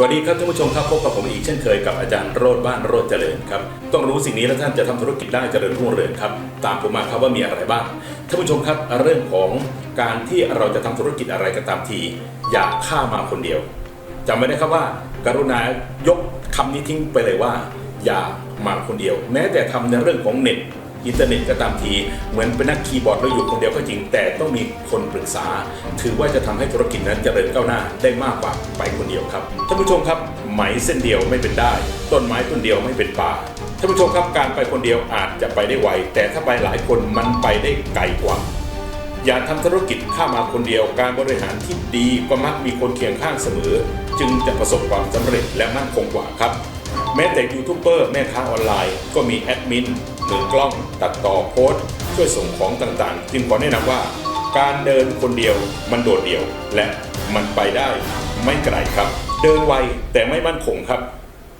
สวัสดีครับท่านผู้ชมครับพบกับผมอีกเช่นเคยกับอาจารย์โรดบ้านโรดเจริญครับต้องรู้สิ่งนี้แล้วท่านจะทำธุรกิจได้เจริญรุ่งเรืองครับตามผมมาครับว่ามีอะไรบ้างท่านผู้ชมครับเรื่องของการที่เราจะทำธุรกิจอะไรก็ตามที อย่าฆ่ามาคนเดียวจำไว้นะครับว่า กรุณายกคำนี้ทิ้งไปเลยว่า อย่ามาคนเดียว แม้แต่ทำในเรื่องของเน็ต อินเทอร์เน็ตก็ตามที เหมือนเป็นนักคีย์บอร์ดเราอยู่คนเดียวก็จริง แต่ต้องมีคนปรึกษา ถือว่าจะทำให้ธุรกิจนั้นเจริญก้าวหน้าได้มากกว่าไปคนเดียวครับท่านผู้ชมครับไหมเส้นเดียวไม่เป็นได้ ต้นไม้ต้นเดียวไม่เป็นป่าท่านผู้ชมครับการไปคนเดียวอาจจะไปได้ไวแต่ถ้าไปหลายคนมันไปได้ไกลกว่าอย่าทำธุรกิจข้ามาคนเดียวการบริหารที่ดีก็มักมีคนเคียงข้างเสมอ จึงจะประสบความสำเร็จและมั่นคงกว่าครับ แม้แต่ยูทูบเบอร์แม่ค้าออนไลน์ ก็มีแอดมินมือกล้องตัดต่อโพสต์ช่วยส่งของต่างๆ จึงขอแนะนำว่า การเดินคนเดียวมันโดดเดี่ยว และมันไปได้ไม่ไกลครับ เดินไวแต่ไม่มั่นคงครับ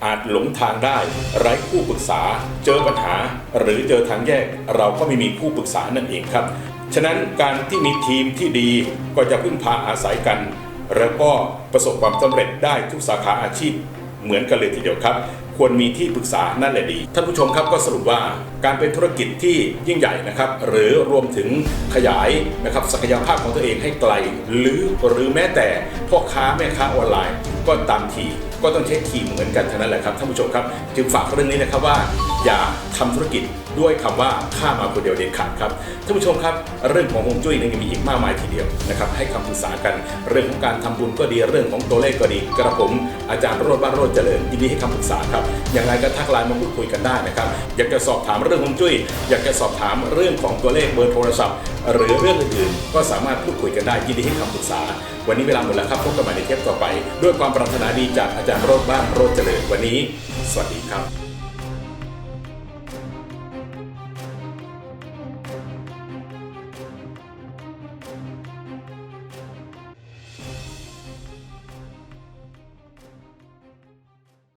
อาจหลงทางได้ ไร้ผู้ปรึกษา เจอปัญหา หรือเจอทางแยก เราก็ไม่มีผู้ปรึกษานั่นเองครับ ฉะนั้นการที่มีทีมที่ดีก็จะพึ่งพาอาศัยกัน แล้วก็ประสบความสำเร็จได้ทุกสาขาอาชีพเหมือนกันเลยทีเดียวครับ ควรมีที่ปรึกษานั่นแหละดี ท่านผู้ชมครับก็สรุปว่าการเป็นธุรกิจที่ยิ่งใหญ่นะครับหรือรวมถึงขยายนะครับศักยภาพของตัวเองให้ไกล หรือหรือแม้แต่พ่อค้าแม่ค้าออนไลน์ ก็ตามทีก็ต้องใช้ทีมเหมือนกันเท่านั้นแหละครับท่านผู้ชมครับจึงฝากเรื่องนี้นะครับว่า อย่าทำธุรกิจ ด้วยคำว่าข้ามาคนเดียวเด็ดขาดครับท่านผู้ชมครับ เรื่องของฮวงจุ้ยนั้นมีอีกมากมายทีเดียวนะครับให้คำปรึกษากันเรื่องของการทำบุญก็ดีเรื่องของตัวเลขก็ดีกระผมอาจารย์โรดบ้านโรดเจริญยินดีให้คำปรึกษาครับอยังไงก็ทักไลน์มาพูดคุยกันได้นะครับอยากจะสอบถามเรื่องฮวงจุ้ย อยากจะสอบถามเรื่องของตัวเลขเบอร์โทรศัพท์ หรือเรื่องอื่นๆ ก็สามารถพูดคุยกันได้ยินดีให้คำปรึกษา วันนี้เวลาหมดแล้วครับพบกันใหม่ในเทปต่อไป ด้วยความปรารถนาดีจากอาจารย์โรดบ้านโรดเจริญวันนี้ สวัสดีครับ